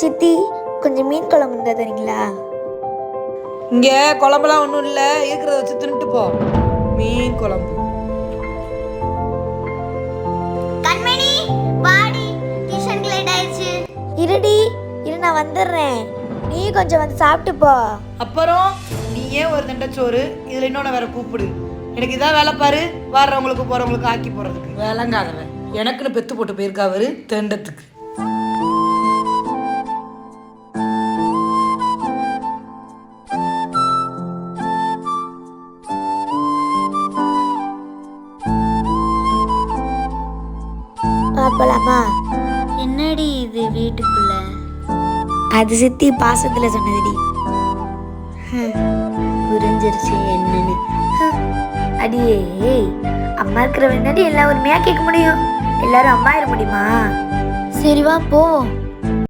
சித்தி கொஞ்சம் மீன் குழம்பு இருந்தா தரீங்களா? இங்கே குழம்புலாம் ஒன்றும் இல்லை. இருக்கிறத வச்சு தின்னுட்டு போ. மீன் குழம்பு. கண்மணி வாடி. டியூஷனுக்கு லேட் ஆயிடுச்சு. இருடி இரு நான் வந்துடுறேன். நீ கொஞ்சம் வந்து சாப்பிட்டு போ. அப்புறம் நீ ஏன் ஒரு தண்டை சோறு? இதில் இன்னொன்று வேற கூப்பிடு. எனக்கு இதான் வேலை பாரு. வர்றவங்களுக்கு போகிறவங்களுக்கு ஆக்கி போகிறதுக்கு வேலைங்காதவன். எனக்குன்னு பெத்து போட்டு போயிருக்கா அவரு போலாமா என்னடி இது வீட்டுக்குள்ள? அது சித்தி பாசத்துல சொன்னதுடி. புரிஞ்சிருச்சு என்னன்னு. அடியே அம்மா இருக்கிற வேண்டாடி எல்லா உரிமையா கேட்க முடியும். எல்லாரும் அம்மா ஆயிட முடியுமா? சரி வா போ.